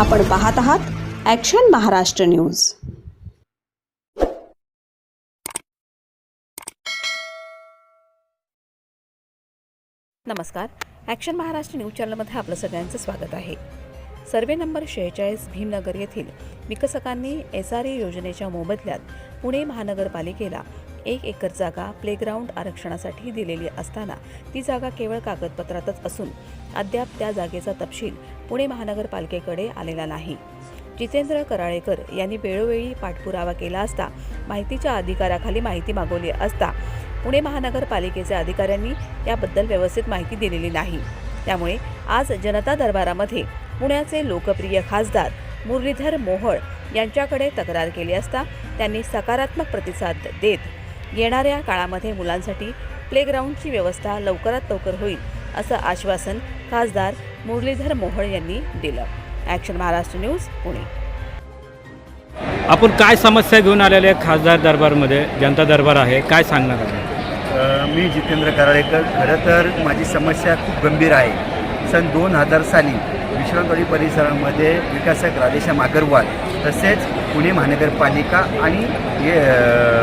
आपण पाहत आहात ॲक्शन महाराष्ट्र न्यूज नमस्कार. ॲक्शन महाराष्ट्र न्यूज चॅनलमध्ये आपलं सगळ्यांचं स्वागत आहे. सर्वे नंबर शेहेचाळीस भीमनगर येथील विकसकांनी एस आर ए योजनेच्या मोबदल्यात पुणे महानगरपालिकेला एक एकर जागा प्लेग्राऊंड आरक्षणासाठी दिलेली असताना ती जागा केवळ कागदपत्रातच असून अद्याप त्या जागेचा तपशील पुणे महानगरपालिकेकडे आलेला नाही. जितेंद्र कराळेकर यांनी वेळोवेळी पाठपुरावा केला असता माहितीच्या अधिकाराखाली माहिती मागवली असता पुणे महानगरपालिकेच्या अधिकाऱ्यांनी याबद्दल व्यवस्थित माहिती दिलेली नाही. त्यामुळे आज जनता दरबारामध्ये पुण्याचे लोकप्रिय खासदार मुरलीधर मोहोळ यांच्याकडे तक्रार केली असता त्यांनी सकारात्मक प्रतिसाद देत येणाऱ्या काळामध्ये मुलांसाठी प्लेग्राऊंडची व्यवस्था लवकरात लवकर होईल असं आश्वासन खासदार मुरलीधर मोहोळ यांनी दिलं. Action Maharashtra news Pune. आपण काय समस्या घेऊन आलेले आहे खासदार दरबारमध्ये? जनता दरबार आहे काय सांगणार आहे मी जितेंद्र कराळेकर खरं तर माझी समस्या खूप गंभीर आहे. सन दोन हजार साली विश्रामवाडी परिसरामध्ये विकासक राधेश्याम अगरवाल तसेच पुणे महानगरपालिका आणि हे,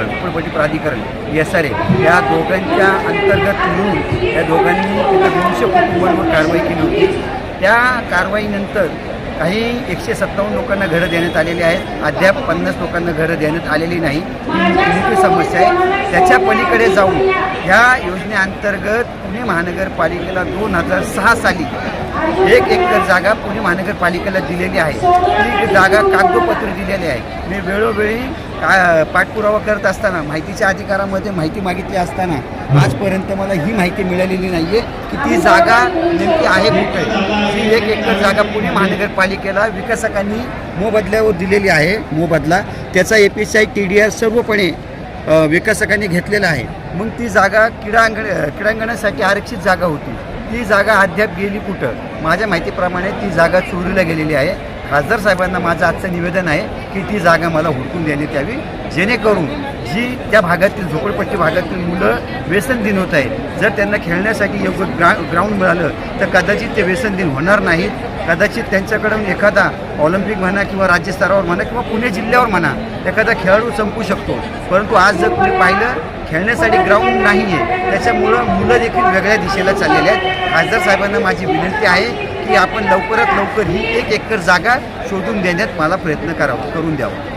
झोपडपट्टी प्राधिकरण एस आर ए या दोघांच्या अंतर्गत येऊन या दोघांनी तिथं दोनशे कुटुंबांवर कारवाई केली होती. त्या कारवाईनंतर काही एकशे सत्तावन्न लोकांना घरं देण्यात आलेली आहेत. अद्याप पन्नास लोकांना घरं देण्यात आलेली नाही. ही मोठी समस्या आहे. त्याच्या पलीकडे जाऊन ह्या योजनेअंतर्गत पुणे महानगरपालिकेला दोन हजार सहा साली एक एकर जागा पुणे महानगरपालिकेला दिलेली आहे. ती जागा कागदपत्र दिलेली आहे. मी वेळोवेळी का पाठपुरावा करत असताना माहितीच्या अधिकारामध्ये माहिती मागितली असताना आजपर्यंत मला ही माहिती मिळालेली नाही आहे की ती जागा नेमकी आहे कुठे. ही एक एकर जागा पुणे महानगरपालिकेला विकासकांनी मोबदल्यावर दिलेली आहे मोबदला त्याचा A P C I T D R सर्वपणे विकसकांनी विकासकांनी घेतलेला आहे. मग ती जागा क्रीडांगण क्रीडांगणासाठी आरक्षित जागा होती. ती जागा अद्याप गेली कुठं? माझ्या माहितीप्रमाणे ती जागा चोरीला गेलेली आहे. खासदार साहेबांना माझं आजचं निवेदन आहे की ती जागा मला हुडकून देण्यात यावी. जेणेकरून जी त्या भागातील झोपडपट्टी भागातील मुलं व्यसन दिन होत आहे जर त्यांना खेळण्यासाठी योग्य ग्रा ग्राउंड मिळालं तर कदाचित ते व्यसन दिन होणार नाहीत. कदाचित त्यांच्याकडून एखादा ऑलिम्पिक म्हणा किंवा राज्यस्तरावर म्हणा किंवा पुणे जिल्ह्यावर म्हणा एखादा खेळाडू संपू शकतो. परंतु आज जर तुम्ही पाहिलं खेळण्यासाठी ग्राउंड नाही आहे त्याच्यामुळं मुलं देखील वेगळ्या दिशेला चाललेली आहेत. खासदार साहेबांना माझी विनंती आहे की आपण लवकरात लवकर ही एक एकर जागा शोधून देण्यात मला प्रयत्न करावा करून द्यावा.